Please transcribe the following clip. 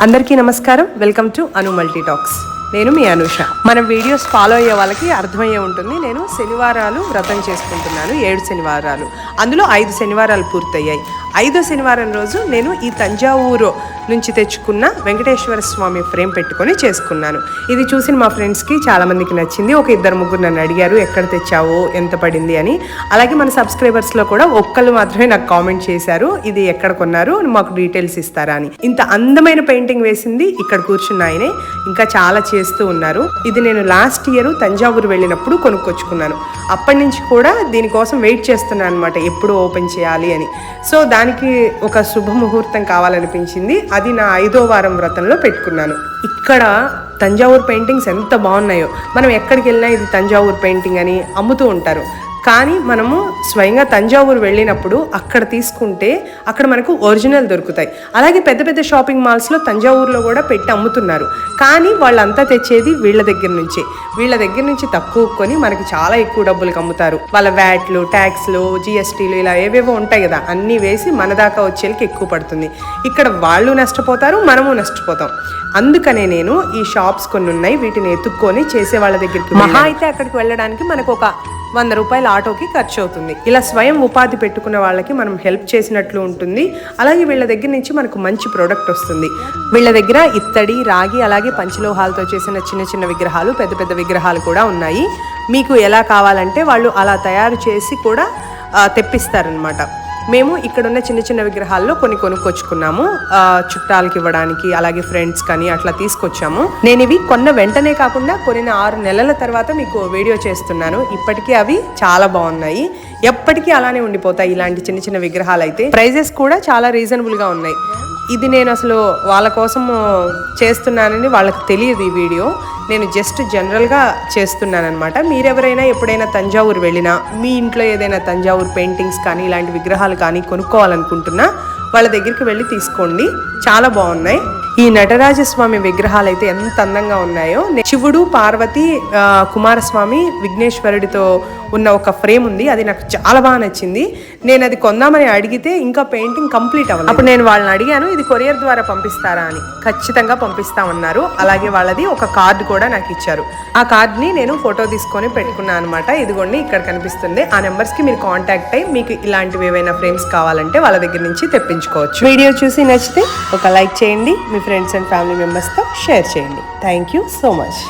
అందరికీ నమస్కారం. Welcome to Anu multi talks నేను మీ అనుష. మన వీడియోస్ ఫాలో అయ్యే వాళ్ళకి అర్థమయ్యే ఉంటుంది. నేను శనివారాలు వ్రతం చేసుకుంటున్నాను. ఏడు శనివారాలు. అందులో ఐదు శనివారాలు పూర్తయ్యాయి. ఐదో శనివారం రోజు నేను ఈ తంజావూరు నుంచి తెచ్చుకున్న వెంకటేశ్వర స్వామి ఫ్రేమ్ పెట్టుకొని చేసుకున్నాను. ఇది చూసిన మా ఫ్రెండ్స్కి చాలామందికి నచ్చింది. ఒక ఇద్దరు ముగ్గురు నన్ను అడిగారు ఎక్కడ తెచ్చావు? ఎంత పడింది? అని. అలాగే మన సబ్స్క్రైబర్స్లో కూడా ఒక్కళ్ళు మాత్రమే నాకు కామెంట్ చేశారు ఇది ఎక్కడ కొన్నారు? మాకు డీటెయిల్స్ ఇస్తారా? అని. ఇంత అందమైన పెయింటింగ్ వేసింది ఇక్కడ కూర్చున్న ఆయనే. ఇంకా చాలా చేస్తూ ఉన్నారు. ఇది నేను లాస్ట్ ఇయర్ తంజావూరు వెళ్ళినప్పుడు కొనుక్కొచ్చుకున్నాను. అప్పటి నుంచి కూడా దీనికోసం వెయిట్ చేస్తున్నాను అనమాట ఎప్పుడు ఓపెన్ చేయాలి అని. సో దాని దానికి ఒక శుభముహూర్తం కావాలనిపించింది. అది నా ఐదో వారం వ్రతంలో పెట్టుకున్నాను. ఇక్కడ తంజావూరు పెయింటింగ్స్ ఎంత బాగున్నాయో. మనం ఎక్కడికి వెళ్ళినా ఇది తంజావూరు పెయింటింగ్ అని అమ్ముతూ ఉంటారు. కానీ మనము స్వయంగా తంజావూరు వెళ్ళినప్పుడు అక్కడ తీసుకుంటే అక్కడ మనకు ఒరిజినల్ దొరుకుతాయి. అలాగే పెద్ద పెద్ద షాపింగ్ మాల్స్లో తంజావూరులో కూడా పెట్టి అమ్ముతున్నారు. కానీ వాళ్ళంతా తెచ్చేది వీళ్ళ దగ్గర నుంచే. వీళ్ళ దగ్గర నుంచి తక్కువ కొని మనకి చాలా ఎక్కువ డబ్బులకు అమ్ముతారు వాళ్ళ వ్యాట్లు ట్యాక్స్లు జిఎస్టీలు ఇలా ఏవేవో ఉంటాయి కదా అన్నీ వేసి మన దాకా వచ్చేకి ఎక్కువ పడుతుంది. ఇక్కడ వాళ్ళు నష్టపోతారు మనము నష్టపోతాం. అందుకనే నేను ఈ షాప్స్ కొన్ని ఉన్నాయి వీటిని ఎత్తుక్కొని చేసే వాళ్ళ దగ్గరికి మహా అయితే అక్కడికి వెళ్ళడానికి మనకు ఒక వంద రూపాయల ఆటోకి ఖర్చు అవుతుంది. ఇలా స్వయం ఉపాధి పెట్టుకున్న వాళ్ళకి మనం హెల్ప్ చేసినట్లు ఉంటుంది. అలాగే వీళ్ళ దగ్గర నుంచి మనకు మంచి ప్రోడక్ట్ వస్తుంది. వీళ్ళ దగ్గర ఇత్తడి రాగి అలాగే పంచలోహాలతో చేసిన చిన్న చిన్న విగ్రహాలు పెద్ద పెద్ద విగ్రహాలు కూడా ఉన్నాయి. మీకు ఎలా కావాలంటే వాళ్ళు అలా తయారు చేసి కూడా తెప్పిస్తారనమాట మేము ఇక్కడున్న చిన్న చిన్న విగ్రహాల్లో కొన్ని కొనుక్కొచ్చుకున్నాము. చుట్టాలకి ఇవ్వడానికి అలాగే ఫ్రెండ్స్ కానీ అట్లా తీసుకొచ్చాము. నేను ఇవి కొన్న వెంటనే కాకుండా కొనిన ఆరు నెలల తర్వాత మీకు వీడియో చేస్తున్నాను. ఇప్పటికీ అవి చాలా బాగున్నాయి. ఎప్పటికీ అలానే ఉండిపోతాయి ఇలాంటి చిన్న చిన్న విగ్రహాలు అయితే ప్రైజెస్ కూడా చాలా రీజనబుల్గా ఉన్నాయి. ఇది నేను అసలు వాళ్ళ కోసము చేస్తున్నానని వాళ్ళకి తెలియదు ఈ వీడియో. నేను జస్ట్ జనరల్గా చేస్తున్నానమాట మీరెవరైనా ఎప్పుడైనా తంజావూరు వెళ్ళినా మీ ఇంట్లో ఏదైనా తంజావూరు పెయింటింగ్స్ కానీ ఇలాంటి విగ్రహాలు కానీ కొనుక్కోవాలనుకుంటున్నా వాళ్ళ దగ్గరికి వెళ్ళి తీసుకోండి. చాలా బాగున్నాయి. ఈ నటరాజస్వామి విగ్రహాలు అయితే ఎంత అందంగా ఉన్నాయో. శివుడు పార్వతి కుమారస్వామి విఘ్నేశ్వరుడితో ఉన్న ఒక ఫ్రేమ్ ఉంది. అది నాకు చాలా బాగా నచ్చింది. నేను అది కొందామని అడిగితే ఇంకా పెయింటింగ్ కంప్లీట్ అవ్వాలి అప్పుడు నేను వాళ్ళని అడిగాను ఇది కొరియర్ ద్వారా పంపిస్తారా? అని. ఖచ్చితంగా పంపిస్తామన్నారు అలాగే వాళ్ళది ఒక కార్డు కూడా నాకు ఇచ్చారు. ఆ కార్డ్ని నేను ఫోటో తీసుకొని పెట్టుకున్నాను అనమాట ఇదిగోండి ఇక్కడ కనిపిస్తుంది. ఆ నెంబర్స్కి మీరు కాంటాక్ట్ అయ్యి మీకు ఇలాంటివి ఏవైనా ఫ్రేమ్స్ కావాలంటే వాళ్ళ దగ్గర నుంచి తెప్పించుకోవచ్చు. వీడియో చూసి నచ్చితే ఒక లైక్ చేయండి. మీ ఫ్రెండ్స్ అండ్ ఫ్యామిలీ మెంబర్స్తో షేర్ చేయండి. Thank you so much